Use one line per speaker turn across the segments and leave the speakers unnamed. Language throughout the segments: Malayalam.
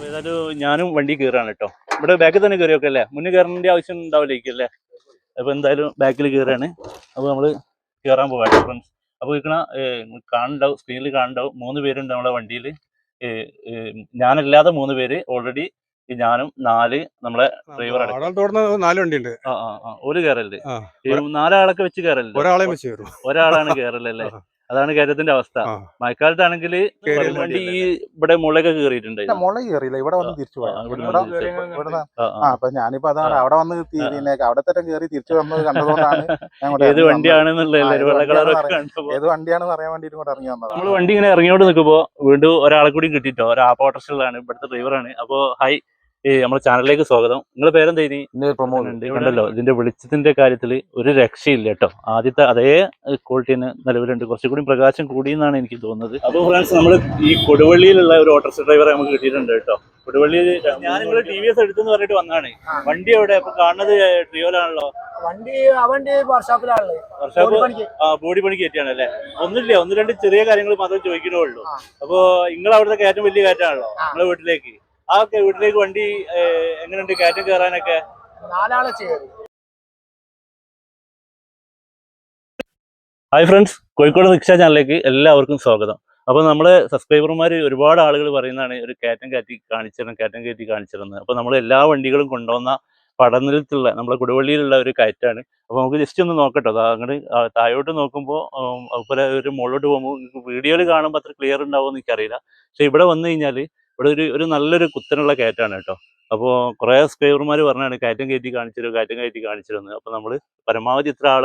അപ്പൊ ഏതായാലും ഞാനും വണ്ടി കയറാണ് കേട്ടോ. ഇവിടെ ബാക്കിൽ തന്നെ കയറിയൊക്കെ അല്ലേ? മുന്നേ കയറേണ്ട ആവശ്യം ഉണ്ടാവില്ലേ അല്ലേ? അപ്പൊ എന്തായാലും ബാക്കിൽ കയറാണ് അപ്പൊ നമ്മൾ കയറാൻ പോവാം ഫ്രണ്ട്സ് അപ്പൊ ഇക്കണ കാണുണ്ടാവും സ്ക്രീനിൽ കാണുണ്ടാവും മൂന്ന് പേരുണ്ട് നമ്മുടെ വണ്ടിയിൽ. ഞാനല്ലാതെ മൂന്ന് പേര്. ഓൾറെഡി ഞാനും നാല് നമ്മളെ ഡ്രൈവർ
നാല് വണ്ടിയുണ്ട്.
ആ ഒരു കയറല്ലേ നാലാളൊക്കെ വെച്ച് കയറല്ലേ
ഒരാളെ വെച്ച് കയറും.
ഒരാളാണ്
കയറല്ലേ.
അതാണ് കേരളത്തിന്റെ അവസ്ഥ. മഴക്കാലത്താണെങ്കിൽ വണ്ടി ഈ ഇവിടെ മുളയൊക്കെ കയറിയിട്ടുണ്ട്
ഇല്ല, മുള കയറിയില്ല. ഇവിടെ വന്ന് തിരിച്ചു പോയി
ആ.
അപ്പൊ ഞാനിപ്പോ അതാണ് അവിടെ വന്ന്. പിന്നെ അവിടെ തന്നെ കയറി തിരിച്ചു വന്നത് കണ്ടതുകൊണ്ടാണ്
ഏത് വണ്ടിയാണെന്നുള്ള
ഏത് വണ്ടിയാണെന്ന് അറിയാൻ വേണ്ടിട്ട് ഇങ്ങോട്ട് ഇറങ്ങി വന്നത്.
നമ്മൾ വണ്ടി ഇങ്ങനെ ഇറങ്ങിയോണ്ട് നിൽക്കുമ്പോ വീണ്ടും ഒരാളെ കൂടി കിട്ടിട്ടോ? ഒരു ആപ്പ് ഓട്ടോറിക്ഷയിലാണ്. ഇവിടുത്തെ ഡ്രൈവറാണ് അപ്പോ ഹൈ ഈ നമ്മുടെ ചാനലിലേക്ക് സ്വാഗതം. നിങ്ങളുടെ പേരെന്താ ഇനി? ഉണ്ടല്ലോ ഇതിന്റെ വെളിച്ചത്തിന്റെ കാര്യത്തിൽ ഒരു രക്ഷയില്ല കേട്ടോ. ആദ്യത്തെ അതേ ക്വാളിറ്റി തന്നെ നിലവിലുണ്ട് കുറച്ചുകൂടി പ്രകാശം കൂടി എന്നാണ് എനിക്ക് തോന്നുന്നത്. അപ്പോൾ ഫ്രണ്ട്സ് നമ്മൾ ഈ കൊടുവള്ളിയിലുള്ള ഒരു ഓട്ടോറിക്ഷ ഡ്രൈവറെ നമുക്ക് കിട്ടിയിട്ടുണ്ട് കേട്ടോ. കൊടുവള്ളി ഞാൻ നിങ്ങൾ ടി വി എസ് എടുത്തെന്ന് പറഞ്ഞിട്ട് വന്നാണ്. വണ്ടി എവിടെ? അപ്പൊ കാണുന്നത് ട്രിയോലാണല്ലോ?
വണ്ടി അവന്റെ വണ്ടി വർഷാപ്പിലാണുള്ളത്
വർഷാപ്പ്
പണിക്ക്.
ആ ബോഡി പണി കയറ്റിയാണ് അല്ലേ? ഒന്നുമില്ല? ഒന്ന് രണ്ട് ചെറിയ കാര്യങ്ങൾ മാത്രം ചോദിക്കണേ ഉള്ളൂ
ആ.
അപ്പോ നിങ്ങൾ അവിടുത്തെ കയറ്റം വലിയ കയറ്റാണല്ലോ
നമ്മളെ
നിങ്ങളെ വീട്ടിലേക്ക്? ആ വീട്ടിലേക്ക് വണ്ടി എങ്ങനെയുണ്ട്? കയറ്റം കയറാനൊക്കെ?
നാലാളെ
ഹായ് ഫ്രണ്ട്സ് കോഴിക്കോട് റിക്ഷ ചാനലിലേക്ക് എല്ലാവർക്കും സ്വാഗതം. അപ്പോൾ നമ്മളെ സബ്സ്ക്രൈബർമാർ ഒരുപാട് ആളുകൾ പറയുന്നതാണ് ഒരു കയറ്റം കയറ്റി കാണിച്ചിരുന്നത് കയറ്റം കയറ്റി കാണിച്ചിരുന്നത് അപ്പോൾ നമ്മൾ എല്ലാ വണ്ടികളും കൊണ്ടുവന്ന പടനിലത്തുള്ള നമ്മളെ കൊടുവള്ളിയിലുള്ള ഒരു കയറ്റാണ്. അപ്പോൾ നമുക്ക് ജസ്റ്റ് ഒന്ന് നോക്കട്ടോ. അത് അങ്ങോട്ട് താഴോട്ട് നോക്കുമ്പോൾ അതുപോലെ ഒരു മുകളിലോട്ട് പോകുമ്പോൾ വീഡിയോയിൽ കാണുമ്പോൾ അത്ര ക്ലിയർ ഉണ്ടാവുമെന്ന് എനിക്കറിയില്ല. പക്ഷേ ഇവിടെ വന്നു കഴിഞ്ഞാൽ ഇവിടെ ഒരു ഒരു നല്ലൊരു കുത്തനുള്ള കയറ്റാണ് കേട്ടോ. അപ്പോൾ കുറേ സ്ക്വയർമാർ പറഞ്ഞാണ് കയറ്റം കയറ്റി കാണിച്ചിരും കയറ്റം കയറ്റി കാണിച്ചിരുന്നത് അപ്പോൾ നമ്മൾ പരമാവധി ഇത്ര ആൾ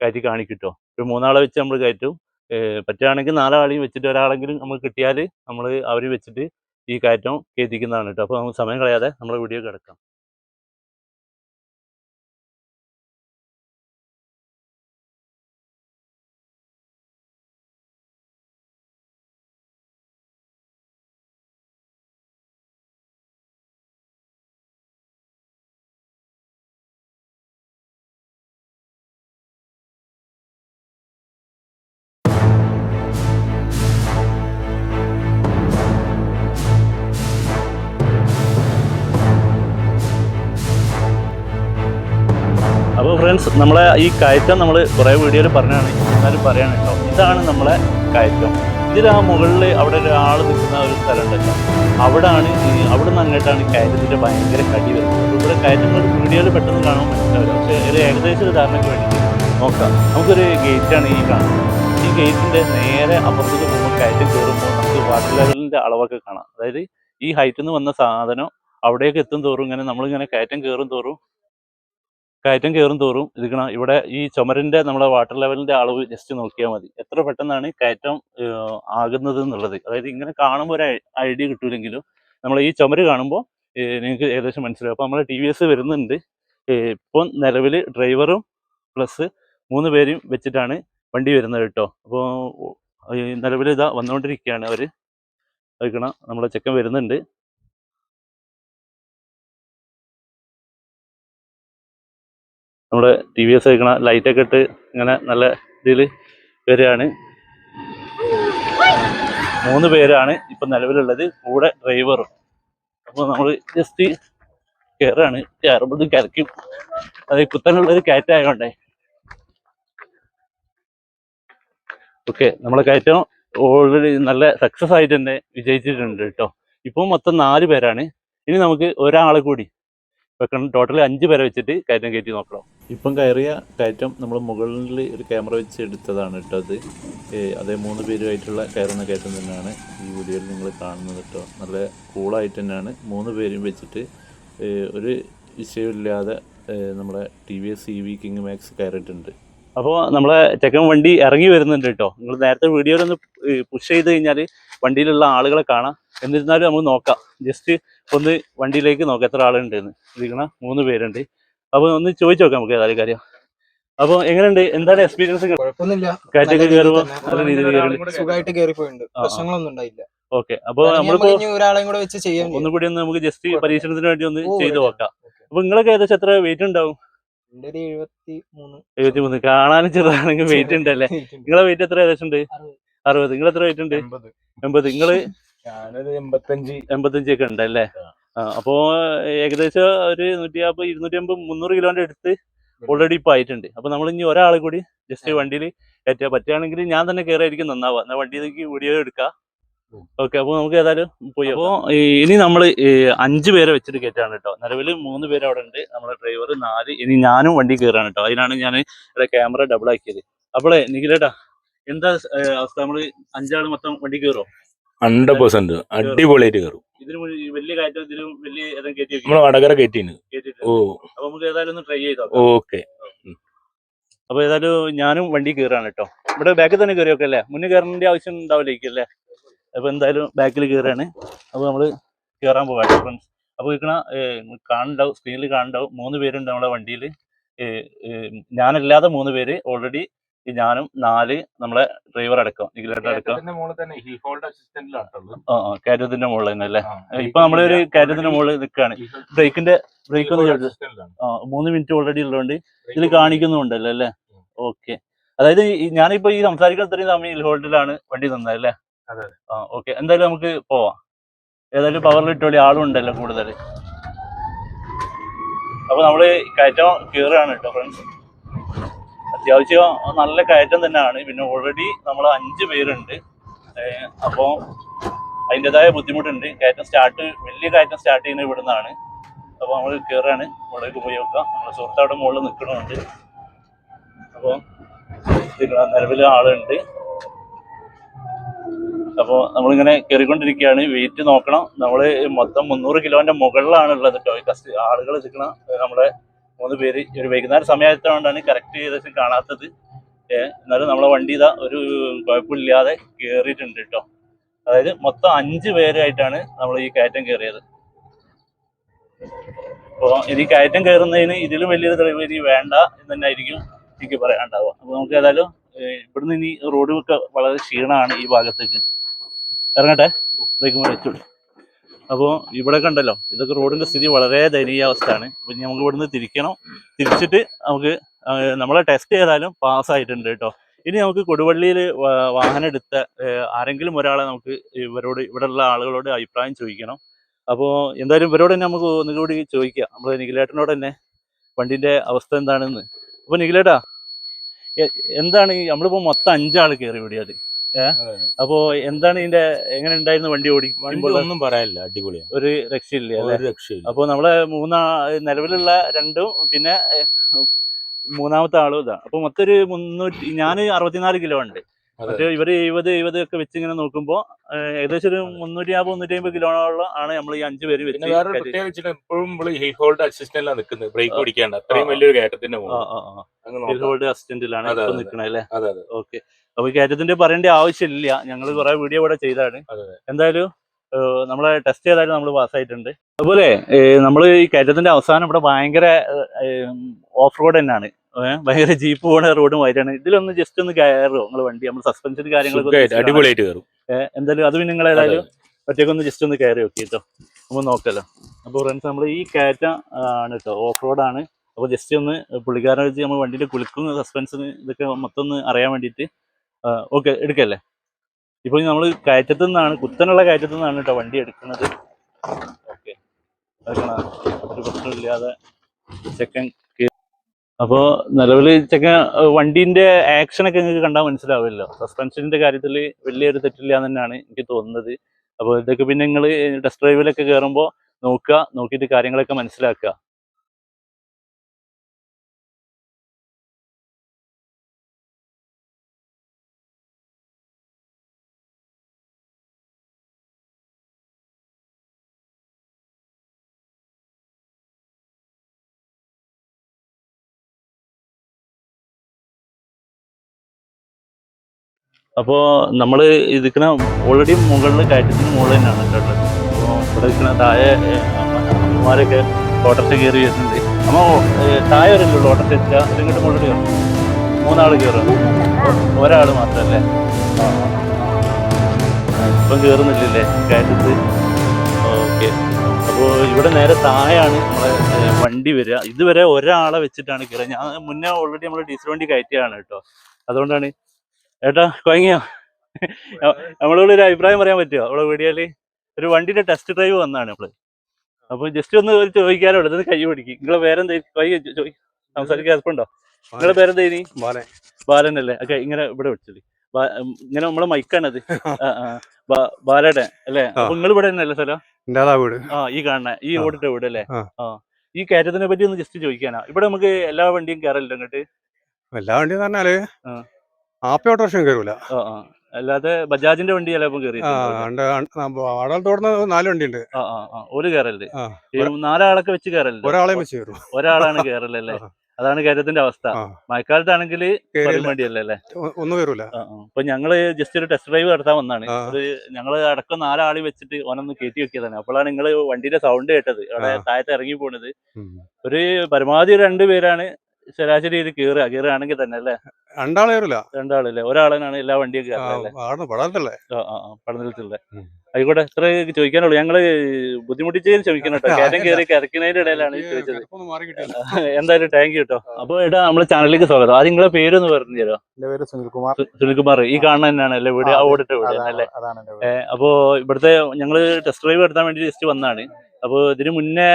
കയറ്റി കാണിക്കിട്ടോ. ഒരു മൂന്നാളെ വെച്ച് നമ്മൾ കയറ്റും. പറ്റുകയാണെങ്കിൽ നാലാളെയും വെച്ചിട്ട് ഒരാളെങ്കിലും നമുക്ക് കിട്ടിയാൽ നമ്മൾ അവർ വെച്ചിട്ട് ഈ കയറ്റം കയറ്റിക്കുന്നതാണ് കേട്ടോ. അപ്പോൾ നമുക്ക് സമയം കളയാതെ നമ്മുടെ വീഡിയോ കിടക്കാം. ഫ്രണ്ട്സ് നമ്മളെ ഈ കയറ്റം നമ്മൾ കുറേ വീഡിയോയിൽ പറഞ്ഞാണ് എന്നാലും പറയാണ് കേട്ടോ. ഇതാണ് നമ്മളെ കയറ്റം. ഇതിൽ ആ മുകളിൽ അവിടെ ഒരാൾ നിൽക്കുന്ന ഒരു സ്ഥലം ഉണ്ടല്ലോ അവിടാണ് ഈ അവിടെ നിന്ന് അങ്ങോട്ടാണ് കയറ്റത്തിന്റെ ഭയങ്കര കടി വരുന്നത്. ഇവിടെ കയറ്റം ഒരു വീഡിയോയിൽ പെട്ടെന്ന് കാണാൻ പറ്റില്ല. പക്ഷേ ഒരു ഏകദേശം ഒരു ധാരണയ്ക്ക് വേണ്ടി നോക്കാം. നമുക്കൊരു ഗേറ്റാണ് ഈ കാണുന്നത്. ഈ ഗേറ്റിന്റെ നേരെ അപ്പുറത്തേക്ക് പോകുമ്പോൾ കയറ്റം കയറുമ്പോൾ നമുക്ക് വാട്ടർ ലെവലിന്റെ അളവൊക്കെ കാണാം. അതായത് ഈ ഹൈറ്റിൽ നിന്ന് വന്ന സാധനം അവിടേക്ക് എത്തും തോറും ഇങ്ങനെ നമ്മളിങ്ങനെ കയറ്റം കയറും തോറും കയറ്റം കയറും തോറും ഇരിക്കണ ഇവിടെ ഈ ചുമരിന്റെ നമ്മുടെ വാട്ടർ ലെവലിന്റെ അളവ് ജസ്റ്റ് നോക്കിയാൽ മതി. എത്ര പെട്ടെന്നാണ് കയറ്റം ആകുന്നത് എന്നുള്ളത്. അതായത് ഇങ്ങനെ കാണുമ്പോൾ ഒരു ഐഡിയ കിട്ടൂലെങ്കിലും നമ്മൾ ഈ ചുമര് കാണുമ്പോൾ നിങ്ങൾക്ക് ഏകദേശം മനസ്സിലാവും. അപ്പോൾ നമ്മളെ ടി വി എസ് വരുന്നുണ്ട്. ഇപ്പം നിലവിൽ ഡ്രൈവറും പ്ലസ് മൂന്ന് പേരും വെച്ചിട്ടാണ് വണ്ടി വരുന്നത് കേട്ടോ. അപ്പോൾ നിലവിൽ ഇതാ വന്നുകൊണ്ടിരിക്കുകയാണ് അവർ കഴിക്കണം നമ്മളെ ചെക്കൻ വരുന്നുണ്ട്. നമ്മുടെ ടി വി എസ് വയ്ക്കണ ലൈറ്റൊക്കെ ഇട്ട് ഇങ്ങനെ നല്ല ഇതിൽ വരികയാണ്. മൂന്ന് പേരാണ് ഇപ്പം നിലവിലുള്ളത്. കൂടെ ഡ്രൈവറും അപ്പോൾ നമ്മൾ ജസ്റ്റ് കയറാണ് കയറുമ്പോൾ ഇത് കരയ്ക്കും. അത് കുത്തനുള്ളൊരു കയറ്റായതുകൊണ്ടേ ഓക്കെ നമ്മളെ കയറ്റം ഓൾറെഡി നല്ല സക്സസ് ആയിട്ട് തന്നെ വിജയിച്ചിട്ടുണ്ട് കേട്ടോ. ഇപ്പം മൊത്തം നാല് പേരാണ്. ഇനി നമുക്ക് ഒരാളെ കൂടി വെക്കണം. ടോട്ടൽ അഞ്ച് പേരെ വെച്ചിട്ട് കയറ്റം കയറ്റി നോക്കണം. ഇപ്പം കയറിയ കയറ്റം നമ്മൾ മുകളിൽ ഒരു ക്യാമറ വെച്ച് എടുത്തതാണ് കേട്ടോ അത്. അതേ മൂന്ന് പേരുമായിട്ടുള്ള കയറുന്ന കയറ്റം തന്നെയാണ് ഈ വീഡിയോയിൽ നിങ്ങൾ കാണുന്നത് കേട്ടോ. നല്ല കൂളായിട്ട് തന്നെയാണ്. മൂന്ന് പേരും വെച്ചിട്ട് ഒരു വിഷയമില്ലാതെ നമ്മുടെ T V S E V king max കയറിയിട്ടുണ്ട്. അപ്പോൾ നമ്മളെ ചെക്കൻ വണ്ടി ഇറങ്ങി വരുന്നുണ്ട് കേട്ടോ. നിങ്ങൾ നേരത്തെ വീഡിയോയിലൊന്ന് പുഷ് ചെയ്ത് കഴിഞ്ഞാൽ വണ്ടിയിലുള്ള ആളുകളെ കാണാം. എന്നിരുന്നാലും നമുക്ക് നോക്കാം. ജസ്റ്റ് ഒന്ന് വണ്ടിയിലേക്ക് നോക്കാം. എത്ര ആളുണ്ടെന്ന്. ഇരിക്കണ മൂന്ന് പേരുണ്ട്. അപ്പോൾ ഒന്ന് ചോദിച്ചു നോക്കാം നമുക്ക് ഏതായാലും കാര്യം. അപ്പോൾ എങ്ങനെയുണ്ട്? എന്താണ് എക്സ്പീരിയൻസ് കയറുമ്പോൾ
രീതിയിൽ
നല്ല രീതിയിൽ കയറി
സുഖമായിട്ട് കയറിപ്പോയിട്ടുണ്ട്
ആ.
പ്രശ്നങ്ങളൊന്നും ഉണ്ടായില്ല.
ഓക്കെ.
അപ്പൊ
നമ്മളിപ്പോ
ഒരാളെയും കൂടെ വെച്ച് ചെയ്യാം
ഒന്നും കൂടി ഒന്ന് നമുക്ക് ജസ്റ്റ് പരീക്ഷണത്തിന് വേണ്ടി ഒന്ന് ചെയ്തു നോക്കാം. അപ്പൊ നിങ്ങളൊക്കെ ഏകദേശം എത്ര വെയിറ്റ് ഉണ്ടാവും?
എഴുപത്തിമൂന്ന്. എഴുപത്തി മൂന്ന്
കാണാനും ചെറുതാണെങ്കിൽ വെയിറ്റ് ഉണ്ടല്ലേ? നിങ്ങളെ വെയിറ്റ് എത്ര ഏകദേശം ഉണ്ട്?
അറുപത്.
നിങ്ങൾ എത്ര വെയിറ്റ് ഉണ്ട്? എൺപത്. നിങ്ങൾ
ഞാനൊരു എൺപത്തഞ്ച്.
എൺപത്തഞ്ചൊക്കെ ഉണ്ട് അപ്പോ ഏകദേശം ഒരു നൂറ്റി അപ്പൊ ഇരുന്നൂറ്റി അമ്പത് മുന്നൂറ് കിലോന്റെ അടുത്ത് ഓൾറെഡി ഇപ്പൊ ആയിട്ടുണ്ട്. അപ്പൊ നമ്മൾ ഇനി ഒരാളെ കൂടി ജസ്റ്റ് വണ്ടിയിൽ ഏറ്റവും പറ്റുകയാണെങ്കിൽ ഞാൻ തന്നെ കയറിയായിരിക്കും നന്നാവുക. എന്നാൽ വണ്ടിയിലേക്ക് വീഡിയോ എടുക്കാം. ഓക്കെ അപ്പോൾ നമുക്ക് ഏതായാലും പോയി അപ്പോൾ ഇനി നമ്മൾ അഞ്ച് പേരെ വെച്ചിട്ട് കയറ്റാണ് കേട്ടോ. നിലവിൽ മൂന്ന് പേര് അവിടെ ഉണ്ട്. നമ്മുടെ ഡ്രൈവർ നാല് ഇനി ഞാനും വണ്ടി കയറാണ് കേട്ടോ. അതിനാണ് ഞാൻ ഇവിടെ ക്യാമറ ഡബിൾ ആക്കിയത്. അപ്പോളേ നിഖിലേട്ടാ എന്താ അവസ്ഥ? നമ്മൾ അഞ്ചാൾ മൊത്തം വണ്ടി കയറോ
ഹൺഡ്രഡ് പെർസെന്റ് അടിപൊളിയായിട്ട് കയറും.
ഇതിന് വലിയ കയറ്റം ഇതിലും വലിയ കയറ്റി
നമ്മൾ വടകര കയറ്റിന് ഓ.
അപ്പൊ നമുക്ക് ഏതായാലും ഒന്ന് ട്രൈ ചെയ്തോ
ഓക്കെ.
അപ്പൊ ഏതായാലും ഞാനും വണ്ടി കയറാണ് കേട്ടോ. ഇവിടെ ബാക്കിൽ തന്നെ കയറിയൊക്കെ അല്ലേ? മുന്നേ കയറേണ്ട ആവശ്യം ഉണ്ടാവില്ലേക്കും അല്ലേ? അപ്പൊ എന്തായാലും ബാക്കിൽ കയറാണ് അപ്പൊ നമ്മൾ കയറാൻ ഫ്രണ്ട്സ് അപ്പൊ ഇക്കണ കാണുണ്ടാവും സ്ക്രീനിൽ കാണുണ്ടാവും. മൂന്ന് പേരുണ്ട് നമ്മളെ വണ്ടിയിൽ ഞാനല്ലാതെ മൂന്ന് പേര് ഓൾറെഡി ഞാനും നാല് നമ്മളെ ഡ്രൈവർ അടക്കം നിഖിലേട്ട അടക്കം ആ കയറ്റത്തിന്റെ മുകളിൽ തന്നെ അല്ലേ? ഇപ്പൊ നമ്മളൊരു കയറ്റത്തിന്റെ മുകളിൽ നിൽക്കുകയാണ് ബ്രേക്കിന്റെ ബ്രേക്ക് ഒന്ന് ആ മൂന്ന് മിനിറ്റ് ഓൾറെഡി ഉള്ളതുകൊണ്ട് ഇതിൽ കാണിക്കുന്നുണ്ടല്ലോ അല്ലേ? ഓക്കെ. അതായത് ഈ- ഞാനിപ്പോ ഈ സംസാരിക്കുന്ന ഇത്രയും സമയം ഹിൽ ഹോൾഡിലാണ് വണ്ടി തന്നത് അല്ലേ. ആ ഓക്കെ. എന്തായാലും നമുക്ക് പോവാം. ഏതായാലും പവറിൽ ഇട്ടോളി ആളും ഉണ്ടല്ലോ കൂടുതൽ അപ്പൊ നമ്മൾ കയറ്റം കയറുകയാണ് കേട്ടോ ഫ്രണ്ട്സ് അത്യാവശ്യം നല്ല കയറ്റം തന്നെയാണ്. പിന്നെ ഓൾറെഡി നമ്മൾ അഞ്ച് പേരുണ്ട്. അപ്പോൾ അപ്പോ അതിന്റെതായ ബുദ്ധിമുട്ടുണ്ട്. കയറ്റം സ്റ്റാർട്ട് വലിയ കയറ്റം സ്റ്റാർട്ട് ചെയ്യുന്നത് നിന്നാണ് അപ്പോൾ നമ്മൾ കയറാണ് മുകളിലേക്ക് പോയി നോക്കാം. നമ്മുടെ സുഹൃത്ത് അവിടെ മുകളിൽ നിൽക്കണമുണ്ട് അപ്പോൾ നിലവിൽ ആളുണ്ട്. അപ്പോൾ നമ്മളിങ്ങനെ കയറിക്കൊണ്ടിരിക്കുകയാണ് വെയിറ്റ് നോക്കണം. നമ്മൾ മൊത്തം മുന്നൂറ് കിലോന്റെ മുകളിലാണ് ഉള്ളത് കേട്ടോ കസ്റ്റ് ആളുകൾ നിൽക്കണ നമ്മുടെ മൂന്ന് പേര് ഒരു വൈകുന്നേര സമയത്തോണ്ടാണ് കറക്റ്റ് ഏകദേശം കാണാത്തത്. എന്നാലും നമ്മളെ വണ്ടി ഇതാ ഒരു കുഴപ്പമില്ലാതെ കയറിയിട്ടുണ്ട് കേട്ടോ അതായത് മൊത്തം അഞ്ച് പേരായിട്ടാണ് നമ്മൾ ഈ കയറ്റം കയറിയത് അപ്പോൾ ഇനി കയറ്റം കയറുന്നതിന് ഇതിലും വലിയൊരു തെളിവ് ഇനി വേണ്ട എന്ന് തന്നെ ആയിരിക്കും എനിക്ക് പറയാനുണ്ടാവുക. അപ്പോൾ നമുക്ക് ഏതായാലും ഇവിടുന്ന് ഇനി റോഡുമൊക്കെ വളരെ ക്ഷീണമാണ് ഈ ഭാഗത്തേക്ക്. ഇറങ്ങട്ടെ? ബ്രേക്ക് വെച്ചോളൂ. അപ്പോൾ ഇവിടെ കണ്ടല്ലോ ഇതൊക്കെ റോഡിന്റെ സ്ഥിതി വളരെ ദയനീയ അവസ്ഥയാണ്. അപ്പം ഇനി നമുക്ക് ഇവിടുന്ന് തിരിക്കണം. തിരിച്ചിട്ട് നമുക്ക് നമ്മളെ ടെസ്റ്റ് ചെയ്താലും പാസ്സായിട്ടുണ്ട് കേട്ടോ. ഇനി നമുക്ക് കൊടുവള്ളിയിൽ വാഹനം എടുത്ത ആരെങ്കിലും ഒരാളെ നമുക്ക് ഇവരോട് ഇവിടെയുള്ള ആളുകളോട് അഭിപ്രായം ചോദിക്കണം. അപ്പോൾ എന്തായാലും ഇവരോട് തന്നെ നമുക്ക് ഒന്നുകൂടി ചോദിക്കാം. നമ്മൾ നിഖിലേട്ടനോട് തന്നെ വണ്ടിന്റെ അവസ്ഥ എന്താണെന്ന്. അപ്പോൾ നിഖിലേട്ടാ എന്താണ് ഈ നമ്മളിപ്പോ മൊത്തം അഞ്ചാൾ കയറി വിടിയത് അപ്പോ എന്താണ് ഇതിന്റെ എങ്ങനെ ഉണ്ടായിരുന്നു വണ്ടി ഓടിക്കുമ്പോൾ
ഒന്നും പറയാനില്ല അടിപൊളിയാണ്.
ഒരു രക്ഷയില്ല
ഒരു രക്ഷയില്ല.
അപ്പൊ നമ്മളെ മൂന്നാ നിലവിലുള്ള രണ്ടും പിന്നെ മൂന്നാമത്തെ ആളും ഇതാ. അപ്പൊ മൊത്തം ഒരു മുന്നൂറ്റി ഞാൻ അറുപത്തിനാല് കിലോ ഉണ്ട്. മറ്റേ ഇവർ എഴുപത് എഴുപത് ഒക്കെ വെച്ച് ഇങ്ങനെ നോക്കുമ്പോ ഏകദേശം ഒരു മുന്നൂറ്റി അമ്പത് മുന്നൂറ്റി അമ്പത് കിലോമീറ്ററോളം ആണ് നമ്മൾ ഈ അഞ്ച് പേര് വെച്ച്
വേറെ എപ്പോഴും നമ്മൾ ഹീ ഹോൾഡ് അസിസ്റ്റന്റിലാണ് നിൽക്കുന്നത്. ബ്രേക്ക്. അത്രയും. വലിയൊരു കയറ്റത്തിന്റെ.
ഹോൾഡ് അസിസ്റ്റന്റിലാണ്. നിൽക്കണേ അല്ലേ? ഓക്കെ. അപ്പൊ കയറ്റത്തിന്റെ പറയേണ്ട ആവശ്യമില്ല. ഞങ്ങൾ കുറെ വീഡിയോ ഇവിടെ ചെയ്താണ്. എന്തായാലും നമ്മളെ ടെസ്റ്റ് ചെയ്താലും നമ്മൾ പാസ്സായിട്ടുണ്ട്. അതുപോലെ നമ്മൾ ഈ കയറ്റത്തിന്റെ അവസാനം ഇവിടെ ഭയങ്കര ഓഫ് റോഡ് തന്നെയാണ്. ഭയങ്കര ജീപ്പ് പോണ റോഡും വൈറ്റാണ് ഇതിലൊന്ന് ജസ്റ്റ് ഒന്ന് കയറോ? നിങ്ങൾ വണ്ടി നമ്മൾ സസ്പെൻഷൻ കാര്യങ്ങളൊക്കെ
അടിപൊളിയായിട്ട് കയറും.
എന്തായാലും അത് പിന്നെ നിങ്ങൾ ഏതായാലും ഒറ്റയ്ക്കൊന്ന് ജസ്റ്റ് ഒന്ന് കയറി നോക്കി കേട്ടോ നമ്മൾ നോക്കല്ലോ. അപ്പോൾ ഫ്രണ്ട്സ് നമ്മൾ ഈ കയറ്റ ആണ് കേട്ടോ ഓഫ് റോഡാണ് അപ്പോൾ ജസ്റ്റ് ഒന്ന് പുള്ളിക്കാരനെ വെച്ച് നമ്മൾ വണ്ടിയിൽ കുളിക്കുന്ന സസ്പെൻസിന് ഇതൊക്കെ മൊത്തം ഒന്ന് അറിയാൻ വേണ്ടിയിട്ട്. ഓക്കെ എടുക്കല്ലേ? ഇപ്പോൾ നമ്മൾ കയറ്റത്തു നിന്നാണ് കുത്തനുള്ള കയറ്റത്തു നിന്നാണ് കേട്ടോ വണ്ടി എടുക്കുന്നത്. ഓക്കെ. ഒരു പ്രശ്നമില്ലാതെ ചെക്കൻ അപ്പോൾ നിലവിൽ വണ്ടിന്റെ വണ്ടീന്റെ ആക്ഷനൊക്കെ നിങ്ങൾക്ക് കണ്ടാൽ മനസ്സിലാവുമല്ലോ. സസ്പെൻഷന്റെ കാര്യത്തിൽ വലിയൊരു തെറ്റില്ല തന്നെയാണ് എനിക്ക് തോന്നുന്നത്. അപ്പോൾ ഇതൊക്കെ പിന്നെ നിങ്ങൾ ടെസ്റ്റ് ഡ്രൈവിലൊക്കെ കയറുമ്പോൾ നോക്കുക നോക്കിയിട്ട് കാര്യങ്ങളൊക്കെ മനസ്സിലാക്കുക. അപ്പോൾ നമ്മൾ ഇതിക്കണ ഓൾറെഡി മുകളിൽ കയറ്റത്തിന് മുകളിൽ തന്നെയാണ് കേട്ടത് അപ്പോൾ ഇവിടെ ഇരിക്കുന്ന താഴെ അമ്മമാരൊക്കെ ഓട്ടർച്ച കയറി വരുന്നുണ്ട്. ഏഹ്, താഴെ വരില്ലല്ലോ ഓട്ടർച്ച എത്തുക അതിങ്ങോട്ട് മുകളിൽ കയറും മൂന്നാൾ കയറും ഒരാൾ മാത്രമല്ലേ. ഇപ്പം കയറുന്നില്ലല്ലേ കയറ്റത്ത്? ഓക്കെ. അപ്പോൾ ഇവിടെ നേരെ താഴെയാണ് നമ്മളെ വണ്ടി വരിക. ഇതുവരെ ഒരാളെ വെച്ചിട്ടാണ് കയറുക ഞാൻ മുന്നേ ഓൾറെഡി നമ്മൾ ഡീസൽ വണ്ടി കയറ്റിയാണ് കേട്ടോ. അതുകൊണ്ടാണ് ഏട്ടാ കുഴങ്ങിയോ നമ്മളോട് ഒരു അഭിപ്രായം പറയാൻ പറ്റുമോ അവിടെ വീടിയാൽ ഒരു വണ്ടിയുടെ ടെസ്റ്റ് ഡ്രൈവ് വന്നാണ് നമ്മൾ. അപ്പൊ ജസ്റ്റ് ഒന്ന് ചോദിക്കാനോ ഇത് കൈ പിടിക്കും. നിങ്ങളെ പേരെന്താ സംസാരിക്കാൻ എളുപ്പമുണ്ടോ? നിങ്ങളെ പേരെന്താ ഇനി
ബാലൻ.
ബാലൻ അല്ലേ ഓക്കെ ഇങ്ങനെ ഇവിടെ വിളിച്ചത് ഇങ്ങനെ നമ്മളെ മൈക്കാണത്. ബാലയുടെ അല്ലേ? അപ്പൊ നിങ്ങൾ ഇവിടെ തന്നെ അല്ലേ സ്ഥലം
വീട്.
ആ ഈ കാണുന്ന. ഈ. ഓടിട്ട വീട് അല്ലേ?
ആ.
ഈ കയറ്റത്തിനെ പറ്റി ഒന്ന് ജസ്റ്റ് ചോദിക്കാനാ. ഇവിടെ നമുക്ക് എല്ലാ വണ്ടിയും കയറല്ലോ ഇങ്ങോട്ട്?
എല്ലാ വണ്ടിയും
പറഞ്ഞാൽ.
ആപ്പി ഓട്ടോറിക്ഷ കയറൂല.
അല്ലാതെ ബജാജിന്റെ വണ്ടി ചിലപ്പോൾ കയറി
നാല്
ആ ആ ഒരു കയറല്ലേ നാലാളൊക്കെ വെച്ച് കയറല്ലേ
ഒരാളെ വെച്ച് കയറും
ഒരാളാണ് കയറല്ലേ
ആ.
അതാണ് കയറ്റത്തിന്റെ അവസ്ഥ. മഴക്കാലത്താണെങ്കിൽ വണ്ടിയല്ലേ
ഒന്നും
ആ. അപ്പൊ ഞങ്ങൾ ജസ്റ്റ് ഒരു ടെസ്റ്റ് ഡ്രൈവ് നടത്താൻ വന്നാണ്.
ഒരു
അത് ഞങ്ങൾ അടക്കം നാലാളി വെച്ചിട്ട് ഓനൊന്ന് കയറ്റി വെക്കിയതാണ്. അപ്പോഴാണ് നിങ്ങൾ വണ്ടിയുടെ സൗണ്ട് കേട്ടത്. അവിടെ താഴത്തെ ഇറങ്ങി പോണത്. ഒരു പരമാവധി രണ്ടുപേരാണ് ശരാശരി ഇത് കീറുക കയറുകയാണെങ്കിൽ തന്നെ അല്ലേ?
രണ്ടാളെ
രണ്ടാളല്ലേ? ഒരാളാണ് എല്ലാ വണ്ടിയും കയറുന്നത്
പടത്തല്ലേ
ആ. ആയിക്കോട്ടെ ഇത്ര ചോദിക്കാനുള്ളൂ. ഞങ്ങൾ ബുദ്ധിമുട്ടിച്ചതിന് ക്ഷമിക്കണം കേട്ടോ. കയറ്റം കയറി കിടക്കുന്നതിന്റെ ഇടയിലാണ് ചോദിച്ചത്. എന്തായാലും താങ്ക് യു കേട്ടോ അപ്പൊ ഏട്ടാ നമ്മളെ ചാനലിലേക്ക് സ്വാഗതം. ആദ്യം നിങ്ങളെ പേരൊന്ന് പറഞ്ഞു തരോ
എന്റെ പേര് സുനിൽകുമാർ.
സുനിൽകുമാർ. ഈ കാണുന്ന തന്നെയാണ് അല്ലേ? വീട്
ആ.
ഓടിട്ട വീട്
അതാണ്
അല്ലേ അപ്പോ ഇവിടുത്തെ ഞങ്ങൾ ടെസ്റ്റ് ഡ്രൈവ് എടുത്താൻ വേണ്ടി ജസ്റ്റ് വന്നാണ്. അപ്പൊ ഇതിന് മുന്നേ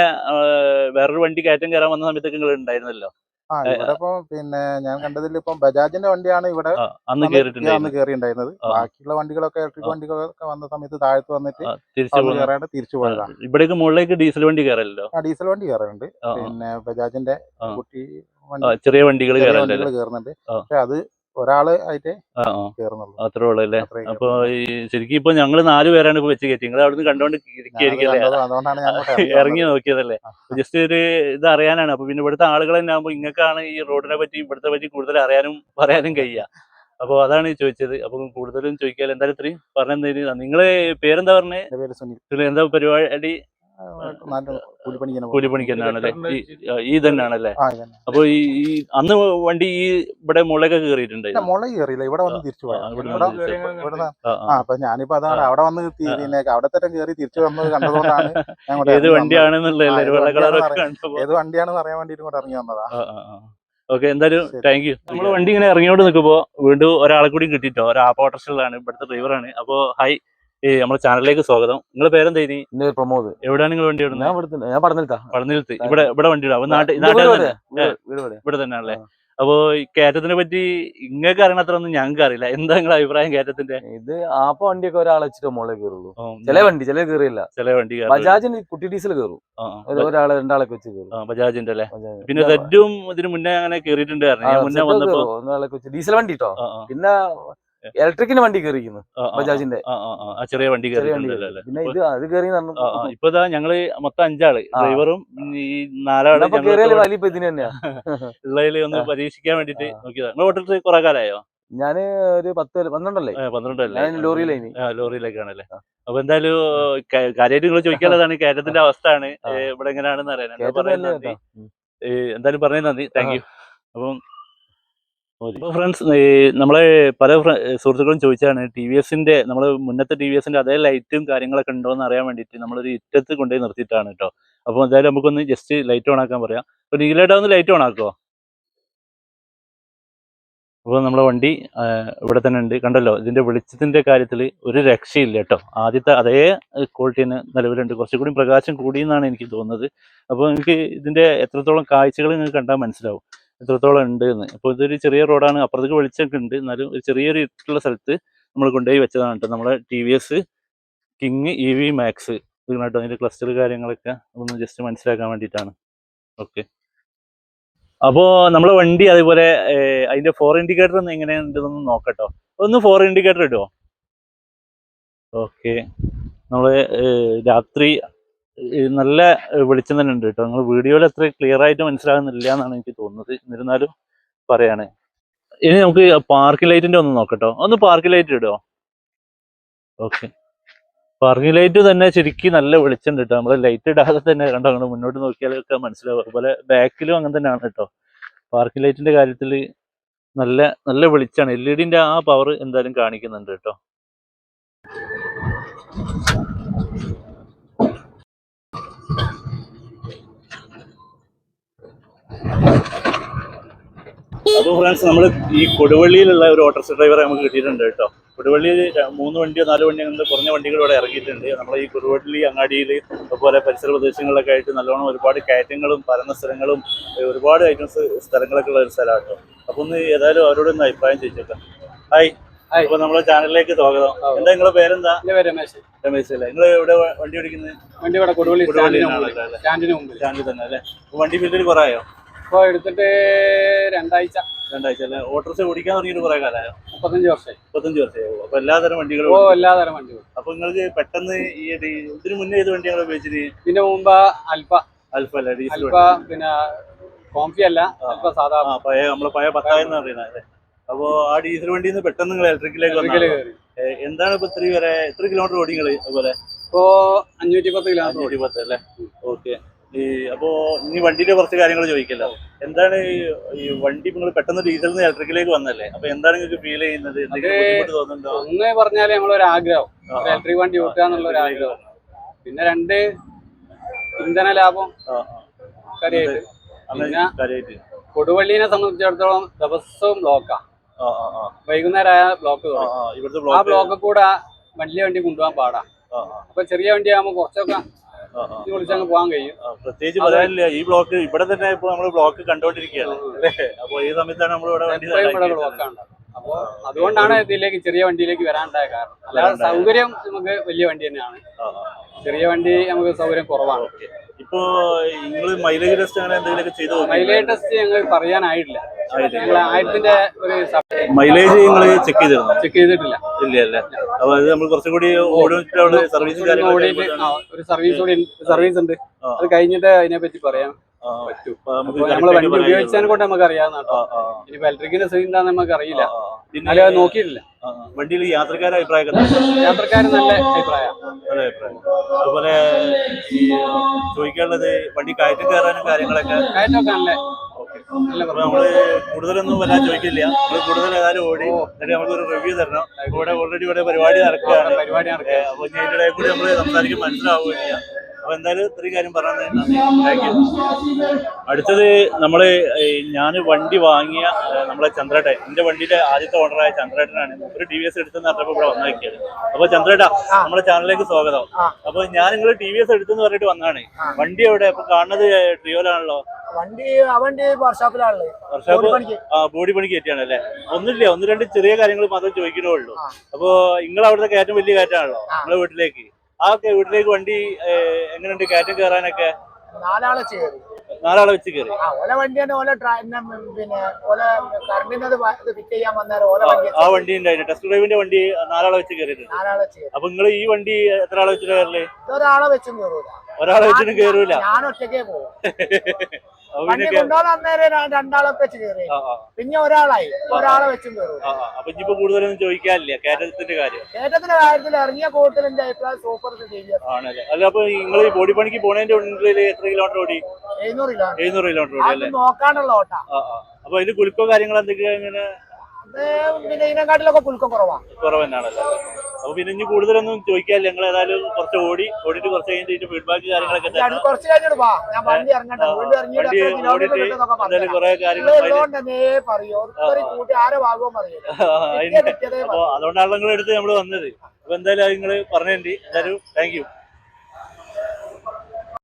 വേറൊരു വണ്ടി കയറ്റം കയറാൻ വന്ന സമയത്തൊക്കെ നിങ്ങൾ ഉണ്ടായിരുന്നല്ലോ.
ആ ഇവിടെ ഇപ്പൊ പിന്നെ ഞാൻ കണ്ടതിൽ ഇപ്പം ബജാജിന്റെ വണ്ടിയാണ് ഇവിടെ
അന്ന്
അന്ന്. ബാക്കിയുള്ള വണ്ടികളൊക്കെ ഇലക്ട്രിക് വണ്ടികളൊക്കെ വന്ന സമയത്ത് താഴത്ത് വന്നിട്ട് കയറാണ്ട് തിരിച്ചു പോയതാണ്.
ഇവിടേക്ക് മുകളിലേക്ക് ഡീസൽ വണ്ടി കയറല്ലോ
ആ ഡീസൽ വണ്ടി കയറുന്നുണ്ട്. പിന്നെ ബജാജിന്റെ കുട്ടി
ചെറിയ വണ്ടികൾ
കയറുന്നുണ്ട് പക്ഷെ അത് ഒരാൾ ആയിട്ട്
ആ അത്രേ ഉള്ളു അല്ലേ? അപ്പൊ ഈ ശരിക്കും ഇപ്പൊ ഞങ്ങൾ നാല് പേരാണ് ഇപ്പൊ വെച്ച് കയറ്റി നിങ്ങൾ അവിടുന്ന് കണ്ടോണ്ട്
ഇറങ്ങി
നോക്കിയതല്ലേ? ജസ്റ്റ് ഒരു ഇത് അറിയാനാണ്. അപ്പൊ പിന്നെ ഇവിടുത്തെ ആളുകൾ തന്നെ ആകുമ്പോ ഇങ്ങക്കാണ് ഈ റോഡിനെ പറ്റി ഇവിടുത്തെ പറ്റി കൂടുതൽ അറിയാനും പറയാനും കഴിയുക അപ്പൊ അതാണ് ചോദിച്ചത്. അപ്പൊ കൂടുതലും ചോദിക്കാൻ എന്തായാലും ഇത്രയും പറഞ്ഞത് നിങ്ങൾ പേരെന്താ
പറഞ്ഞേ? സുനിൽ.
എന്താ പരിപാടി?
കൂലിപ്പണിക്ക്
തന്നെയാണല്ലേ? ഈ തന്നെയാണല്ലേ. അപ്പൊ ഈ അന്ന് വണ്ടി ഈ ഇവിടെ
മുളക്
കയറിയിട്ടുണ്ടായിരുന്നു
മുളക് കയറിയില്ല. ഇവിടെ വന്ന് തിരിച്ചു പോയാ
ആ.
അപ്പൊ ഞാനിപ്പോ അതാണ് അവിടെ വന്ന്. പിന്നെ അവിടെ തന്നെ കയറി തിരിച്ചു വന്നത് കണ്ടതുകൊണ്ടാണ്
ഏത്. വണ്ടിയാണെന്നുള്ള
ഏത്
കളറൊക്കെ
വണ്ടിയാണെന്ന് ഏത് വണ്ടിയാണെന്ന് അറിയാൻ വേണ്ടിട്ട് ഇങ്ങോട്ട് ഇറങ്ങി വന്നതാ.
ഓക്കെ എന്തായാലും. താങ്ക് യു നമ്മൾ വണ്ടി ഇങ്ങനെ ഇറങ്ങിയോണ്ട് നിൽക്കുമ്പോ വീണ്ടും ഒരാളെ കൂടി കിട്ടിട്ടോ? ഒരു ആപ്പ് ഓട്ടോറിക്ഷയിലാണ് ഇവിടുത്തെ ഡ്രൈവറാണ് അപ്പോ ഹായ് ഈ നമ്മുടെ ചാനലിലേക്ക് സ്വാഗതം. നിങ്ങളെ പേരെന്താ ഇനി
എന്റെ പേര് പ്രമോദ്.
എവിടെയാണ് നിങ്ങൾ വണ്ടി
ഞാൻ
ഇടുന്നത്
ഇവിടുത്തെ ഞാൻ പഠനത്താ
പടനിലത്ത്. ഇവിടെ ഇവിടെ വണ്ടി ഇടാം നാട്ടിൽ? ഇവിടെ തന്നെയാണല്ലേ? അപ്പോ ഈ കയറ്റത്തിനെ പറ്റി ഇങ്ങക്ക് അറിയണത്ര ഒന്നും ഞങ്ങൾക്ക് അറിയില്ല. എന്താ നിങ്ങളെ അഭിപ്രായം കയറ്റത്തിന്റെ?
ഇത് ആപ്പ വണ്ടിയൊക്കെ ഒരാളെ വെച്ചിട്ട് മുകളിൽ കയറുള്ളൂ. ചില വണ്ടി ചില കയറിയില്ല.
ചില വണ്ടി.
ബജാജിന് കുട്ടി ഡീസൽ കയറും. ഒരാളെ രണ്ടാളൊക്കെ വെച്ച് കയറും.
ബജാജിന്റെ അല്ലേ? പിന്നെ റെഡും ഇതിന് മുന്നേ അങ്ങനെ കയറിയിട്ടുണ്ട് ഞാൻ മുന്നേ വന്നപ്പോ
ഡീസൽ വണ്ടി കേട്ടോ പിന്നെ ഇലക്ട്രിക്കിന് വണ്ടി കയറിയിരിക്കുന്നു ബജാജിന്റെ.
ചെറിയ വണ്ടി
പിന്നെ ഇത് അത് കയറി
ഇപ്പൊ ഞങ്ങൾ മൊത്തം
അഞ്ചാൾ
ഡ്രൈവറും ഈ
നാലാൾ വലിയ ഇതിന് തന്നെയാ.
ഒന്ന്. പരീക്ഷിക്കാൻ വേണ്ടിട്ട്. നോക്കിയതാ. നിങ്ങൾ ഓട്ടിട്ട് കുറെ കാലമായോ
ഞാൻ ഒരു പത്ത് പന്ത്രണ്ടല്ലേ?
പന്ത്രണ്ടല്ലേ. ആ, ലോറിയിലേക്കാണല്ലേ. അപ്പൊ എന്തായാലും കാര്യമായിട്ട് നിങ്ങൾ ചോദിക്കാനുള്ളതാണ് കയറ്റത്തിന്റെ അവസ്ഥയാണ് ആണ് ഇവിടെ എങ്ങനെയാണെന്ന് അറിയാൻ എന്തായാലും പറഞ്ഞു നന്ദി. Thank you. അപ്പം അപ്പൊ ഫ്രണ്ട്സ് നമ്മളെ പല സുഹൃത്തുക്കളും ചോദിച്ചാണ് ടി വി എസിന്റെ നമ്മൾ മുന്നത്തെ ടി വി എസിന്റെ അതേ ലൈറ്റും കാര്യങ്ങളൊക്കെ ഉണ്ടോ എന്ന് അറിയാൻ വേണ്ടിയിട്ട് നമ്മളൊരു ഇറ്റത്ത് കൊണ്ടുപോയി നിർത്തിയിട്ടാണ് കേട്ടോ. അപ്പോൾ എന്തായാലും നമുക്കൊന്ന് ജസ്റ്റ് ലൈറ്റ് ഓൺ ആക്കാൻ പറയാം. അപ്പോൾ നീലേട്ടാ ഒന്ന് ലൈറ്റ് ഓൺ ആക്കുമോ അപ്പോൾ നമ്മളെ വണ്ടി ഇവിടെ തന്നെ ഉണ്ട്. കണ്ടല്ലോ ഇതിന്റെ വെളിച്ചത്തിന്റെ കാര്യത്തിൽ ഒരു രക്ഷയില്ല കേട്ടോ. ആദ്യത്തെ അതേ ക്വാളിറ്റി തന്നെ നിലവിലുണ്ട്. കുറച്ചുകൂടി പ്രകാശം കൂടിയെന്നാണ് എനിക്ക് തോന്നുന്നത്. അപ്പോൾ നിങ്ങൾക്ക് ഇതിന്റെ എത്രത്തോളം കാഴ്ചകൾ നിങ്ങൾക്ക് കണ്ടാൽ മനസ്സിലാവും. എത്രത്തോളം ഉണ്ട് എന്ന് അപ്പോൾ ഇതൊരു ചെറിയ റോഡാണ്. അപ്പുറത്തേക്ക് വെളിച്ചമൊക്കെ ഉണ്ട്. എന്നാലും ഒരു ചെറിയൊരു ഇരുട്ടുള്ള സ്ഥലത്ത് നമ്മൾ കൊണ്ടുപോയി വെച്ചതാണ് കേട്ടോ. നമ്മുടെ T V S king E V max ഇത് കേട്ടോ അതിന്റെ ക്ലസ്റ്റർ കാര്യങ്ങളൊക്കെ ഒന്ന് ജസ്റ്റ് മനസ്സിലാക്കാൻ വേണ്ടിയിട്ടാണ്. ഓക്കെ അപ്പോൾ നമ്മളെ വണ്ടി അതേപോലെ അതിന്റെ ഫോർ ഇൻഡിക്കേറ്റർ ഒന്ന് എങ്ങനെയുണ്ടെന്ന് നോക്കട്ടോ. ഒന്ന് ഫോർ ഇൻഡിക്കേറ്റർ ഇടുമോ ഓക്കെ നമ്മൾ ഏർ, രാത്രി നല്ല വെളിച്ചം തന്നെ ഉണ്ട് കേട്ടോ. നിങ്ങൾ വീഡിയോയിൽ അത്ര ക്ലിയർ ആയിട്ട് മനസ്സിലാകുന്നില്ല എന്നാണ് എനിക്ക് തോന്നുന്നത്. എന്നിരുന്നാലും പറയാണ്. ഇനി നമുക്ക് പാർക്കിംഗ് ലൈറ്റിന്റെ ഒന്ന് നോക്കട്ടോ. ഒന്ന് പാർക്കിംഗ് ലൈറ്റ് ഇടോ? ഓക്കെ പാർക്കിംഗ് ലൈറ്റ് തന്നെ ശരിക്കും നല്ല വെളിച്ചം കേട്ടോ. നമ്മൾ ലൈറ്റ് ഇടാതെ തന്നെ കണ്ടോ? അങ്ങനെ മുന്നോട്ട് നോക്കിയാലൊക്കെ മനസ്സിലാവും. അതുപോലെ ബാക്കിലും അങ്ങനെ തന്നെയാണ് കേട്ടോ. പാർക്കിംഗ് ലൈറ്റിന്റെ കാര്യത്തിൽ നല്ല നല്ല വെളിച്ചാണ് എൽ ഇ ഡിന്റെ ആ പവർ എന്തായാലും കാണിക്കുന്നുണ്ട് കേട്ടോ. അപ്പോൾ ഫ്രണ്ട്സ് നമ്മൾ ഈ കൊടുവള്ളിയിലുള്ള ഒരു ഓട്ടോറിക്ഷ ഡ്രൈവറെ നമുക്ക് കിട്ടിയിട്ടുണ്ട് കേട്ടോ. കൊടുവള്ളിയിൽ മൂന്ന് വണ്ടിയോ നാല് വണ്ടിയോ അങ്ങനെ കുറഞ്ഞ വണ്ടികൾ ഇവിടെ ഇറങ്ങിയിട്ടുണ്ട്. നമ്മൾ ഈ കൊടുവള്ളി അങ്ങാടിയിൽ അതുപോലെ പരിസര പ്രദേശങ്ങളിലൊക്കെ ആയിട്ട് നല്ലോണം ഒരുപാട് കയറ്റങ്ങളും പരന്ന സ്ഥലങ്ങളും ഒരുപാട് ഐറ്റംസ് സ്ഥലങ്ങളൊക്കെ ഉള്ള ഒരു സ്ഥലമാണ് കേട്ടോ അപ്പോൾ ഒന്ന് ഏതായാലും അവരോട് ഒന്ന് അഭിപ്രായം ചോദിച്ചേക്കാം. ഹായ്
അപ്പോൾ
അപ്പൊ നമ്മളെ ചാനലിലേക്ക് സ്വാഗതം. എന്താ നിങ്ങളെ പേരെന്താ?
രമേശ്.
രമേശ് അല്ലേ? നിങ്ങൾ എവിടെ വണ്ടി ഓടിക്കുന്നത്
വണ്ടി ഇവിടെ കൊടുവള്ളി
കൊടുവള്ളി തന്നെ അല്ലേ വണ്ടി ഫീൽഡിൽ കുറേ ആയോ?
ഇപ്പൊ എടുത്തിട്ട് രണ്ടാഴ്ച.
രണ്ടാഴ്ച അല്ലേ? ഓട്ടോറിക്ഷ ഓടിക്കാൻ തുടങ്ങിയിട്ട് കുറേ കാലമായോ?
മുപ്പത്തഞ്ച് വർഷമായി.
മുപ്പത്തഞ്ച് വർഷമായോ. അപ്പൊ എല്ലാതരം വണ്ടികളും
ഓ. എല്ലാതരം വണ്ടികൾ
അപ്പൊ നിങ്ങൾക്ക് പെട്ടെന്ന് ഈ ഇതിനു മുന്നേ ഏത് വണ്ടിയാണ് ഉപയോഗിച്ചത്
ഇതിന്റെ മുമ്പ് അൽഫ.
അൽഫ അല്ല? ഡീസൽ
അൽഫ പിന്നെ കോംഫി അല്ല അൽഫ സാധാ
ആ പഴയ നമ്മളെ പഴയ പത്തായെന്ന് പറയുന്നത് അപ്പോ ആ ഡീസൽ വണ്ടിയിൽ നിന്ന് പെട്ടെന്ന് നിങ്ങൾ ഇലക്ട്രിക്കിലേക്ക് എന്താണ് ഇപ്പൊ ഇത്ര വരെ എത്ര കിലോമീറ്റർ ഓടി നിങ്ങൾ അതുപോലെ?
ഇപ്പോ അഞ്ഞൂറ്റി പത്ത് കിലോമീറ്റർ
ഓടി പത്ത് അല്ലേ? ഓക്കെ. ഈ അപ്പോ ഇനി വണ്ടിയുടെ കുറച്ച് കാര്യങ്ങൾ ചോദിക്കല്ലോ. എന്താണ് ഈ- വണ്ടി നിങ്ങൾ പെട്ടെന്ന് ഡീസലിൽ നിന്ന് ഇലക്ട്രിക്കിലേക്ക് വന്നല്ലേ? അപ്പൊ എന്താണ് നിങ്ങൾക്ക് ഫീൽ ചെയ്യുന്നത്? ബുദ്ധിമുട്ട് തോന്നുന്നുണ്ടോ?
ഒന്ന് പറഞ്ഞാൽ നമ്മളൊരു ആഗ്രഹം. ഇലക്ട്രിക് വണ്ടി ഓട്ടുക എന്നുള്ള ഒരു ആഗ്രഹം. പിന്നെ രണ്ട് ഇന്ധന ലാഭം. കാര്യമായിട്ട്. പിന്നെ കൊടുവള്ളിനെ സംബന്ധിച്ചിടത്തോളം ദിവസവും ബ്ലോക്കാ. വൈകുന്നേരം ആയ ബ്ലോക്ക്
ആ, ബ്ലോക്ക്
കൂടെ വലിയ വണ്ടി കൊണ്ടുപോകാൻ പാടാ. അപ്പൊ ചെറിയ വണ്ടി ആകുമ്പോൾ കുറച്ചൊക്കെ
ആ.
വിളിച്ചങ്ങ് പോകാൻ കഴിയും.
പ്രത്യേകിച്ച് പറയാനില്ല. ഈ ബ്ലോക്ക് ഇവിടെ തന്നെ ഇപ്പൊ നമ്മൾ ബ്ലോക്ക് കണ്ടോണ്ടിരിക്കുകയാണ് അപ്പൊ ഈ സമയത്താണ് നമ്മൾ ഇവിടെ വണ്ടി.
ബ്ലോക്കാണ് അപ്പൊ അതുകൊണ്ടാണ് ഇതിലേക്ക് ചെറിയ വണ്ടിയിലേക്ക് വരാനുണ്ടായ കാരണം. അല്ലാതെ സൗകര്യം നമുക്ക് വലിയ വണ്ടി തന്നെയാണ്. ചെറിയ വണ്ടി നമുക്ക് സൗകര്യം കുറവാണ്.
ഇപ്പൊ നിങ്ങൾ മൈലേജ് ടെസ്റ്റ് അങ്ങനെ എന്തെങ്കിലുമൊക്കെ ചെയ്ത്
മൈലേജ് ടെസ്റ്റ് ഞങ്ങൾ പറയാനായിട്ടില്ല. ഞങ്ങൾ ആയിരത്തിന്റെ ഒരു
മൈലേജ് നിങ്ങൾ ചെക്ക് ചെയ്തിരുന്നു?
ചെക്ക് ചെയ്തിട്ടില്ല.
ഇല്ല അല്ലേ അപ്പൊ അത് നമ്മൾ കുറച്ചും കൂടി സർവീസും
ഓടിയിട്ട്
കാര്യങ്ങളൊക്കെ
ഒരു സർവീസ് കൂടി സർവീസ് ഉണ്ട്. അത് കഴിഞ്ഞിട്ട് അതിനെ പറ്റി പറയാൻ
നമ്മൾ
വണ്ടി ഉപയോഗിച്ചതിനെ കൊണ്ട് നമുക്ക് അറിയാവുന്ന ഇലക്ട്രിക്കിന്റെ നമുക്ക് അറിയില്ല.
പിന്നെ
നോക്കിയിട്ടില്ല.
വണ്ടിയിൽ യാത്രക്കാരെ?
യാത്രക്കാർ നല്ല അഭിപ്രായം.
നല്ല അഭിപ്രായം. അതുപോലെ ഈ ചോദിക്കാനുള്ളത് വണ്ടി കയറ്റം കയറാനും കാര്യങ്ങളൊക്കെ?
കയറ്റമൊക്കെ നല്ല
നമ്മൾ കൂടുതലൊന്നും വരാൻ ചോദിക്കില്ല. നമ്മൾ കൂടുതൽ ഏതായാലും ഓടി എന്നിട്ട് നമുക്ക് ഒരു റിവ്യൂ തരണം. ഇവിടെ ഓൾറെഡി ഇവിടെ പരിപാടി നടക്കുകയാണ്.
പരിപാടി നടക്കുക.
അപ്പൊ ഞാൻ ഇടയിൽ കൂടി നമ്മൾ സംസാരിക്കാൻ മനസ്സിലാവുകയില്ല അപ്പൊ എന്തായാലും ഇത്രയും കാര്യം പറഞ്ഞത് നന്ദി. അടുത്തത് നമ്മൾ ഞാൻ വണ്ടി വാങ്ങിയ നമ്മളെ ചന്ദ്രേട്ടൻ. എന്റെ വണ്ടിയുടെ ആദ്യത്തെ ഓണറായ ചന്ദ്രേട്ടനാണ്. ഒരു ടി വി എസ് എടുത്തെന്ന് പറഞ്ഞപ്പോ ഇവിടെ വന്നാക്കിയത് അപ്പൊ ചന്ദ്രേട്ടാ നമ്മുടെ ചാനലിലേക്ക് സ്വാഗതം. അപ്പൊ ഞാൻ നിങ്ങൾ ടി വി എസ് എടുത്തെന്ന് പറഞ്ഞിട്ട് വന്നാണ്. വണ്ടി എവിടെ? അപ്പൊ കാണുന്നത് ട്രിയോലാണല്ലോ?
വണ്ടി അവന്റെ വണ്ടി വർക്ക്ഷോപ്പിലാണുള്ളത്
വർഷാപ്പ്
ബോഡി പണിക്ക്.
ആ ബോഡി പണിക്ക് കയറ്റിയാണ് അല്ലേ ഒന്നുമില്ല ഒന്ന് രണ്ട് ചെറിയ കാര്യങ്ങൾ മാത്രം ചോദിക്കണേ ഉള്ളൂ. അപ്പൊ നിങ്ങൾ അവിടുത്തെ കയറ്റം വലിയ കയറ്റാണല്ലോ. നിങ്ങളെ വീട്ടിലേക്ക്? ആ വീട്ടിലേക്ക് വണ്ടി എങ്ങനെയുണ്ട്? കയറ്റം കയറാനൊക്കെ?
നാലാളെ
വെച്ച് കയറി.
ഓല വണ്ടി തന്നെ ഓല പിന്നെ ഓല കറണ്ടിന് അത് ഫിറ്റ് ചെയ്യാൻ വന്നേരം ഓല
ആ,
വണ്ടി
ആ വണ്ടി ഉണ്ടായിരുന്നു. ടെസ്റ്റ് ഡ്രൈവിന്റെ വണ്ടി നാലാളെ വെച്ച് കയറിയിട്ടുണ്ട്.
നാലാളെ
അപ്പൊ നിങ്ങൾ ഈ വണ്ടി എത്ര ആളെ വെച്ചിട്ട് കയറൽ?
ഒരാളെ വെച്ചും കയറൂല.
ഒരാളെ വെച്ചിട്ട് കയറൂല
ഞാൻ ഒറ്റയ്ക്കേ പോകും വണ്ടി
പിന്നെ
അന്നേരം രണ്ടാളൊക്കെ വെച്ച് കയറി പിന്നെ ഒരാളായി. ഒരാളെ വെച്ചും
കേറും. അപ്പൊ ഇനിയിപ്പോ കൂടുതലൊന്നും ചോദിക്കാനില്ല. കയറ്റത്തിന്റെ കാര്യം.
ഏറ്റത്തിന്റെ കാര്യത്തിൽ ഇറങ്ങിയ കൂട്ടത്തിൽ എന്റെ അഭിപ്രായം സൂപ്പർ
ആണല്ലേ. അല്ല അപ്പൊ നിങ്ങൾ ഈ ബോഡി പണിക്ക് പോണേന്റെ ഉള്ളിൽ എത്ര കിലോമീറ്റർ ഓടി?
എഴുന്നൂറ് കിലോ
എഴുന്നൂറ് കിലോമീറ്റർ ഓടി അല്ലേ?
നോക്കാണ്ടുള്ള ഓട്ടാ.
അപ്പൊ അതിന് കുലുക്കോ കാര്യങ്ങൾ എന്തൊക്കെയാ ഇങ്ങനെ?
പിന്നെ ഇതിനെക്കാട്ടിലൊക്കെ കുലുക്കം കുറവാ.
കുറവ് തന്നെയാണല്ലോ അപ്പൊ പിന്നെ ഇനി കൂടുതലൊന്നും ചോദിക്കാനില്ല. ഞങ്ങൾ ഏതായാലും കുറച്ച് ഓടി ഓടിട്ട് കുറച്ച് കഴിഞ്ഞിട്ട് ഫീഡ്ബാക്ക് കാര്യങ്ങളൊക്കെ
വണ്ടി കിലോമീറ്റർ
എന്തായാലും
പറഞ്ഞു
കുറെ കാര്യങ്ങൾ അപ്പൊ അതുകൊണ്ടാണ് നിങ്ങൾ എടുത്ത് നമ്മൾ വന്നത്. അപ്പൊ എന്തായാലും നിങ്ങൾ പറഞ്ഞിട്ടുണ്ട് എന്തായാലും താങ്ക് യു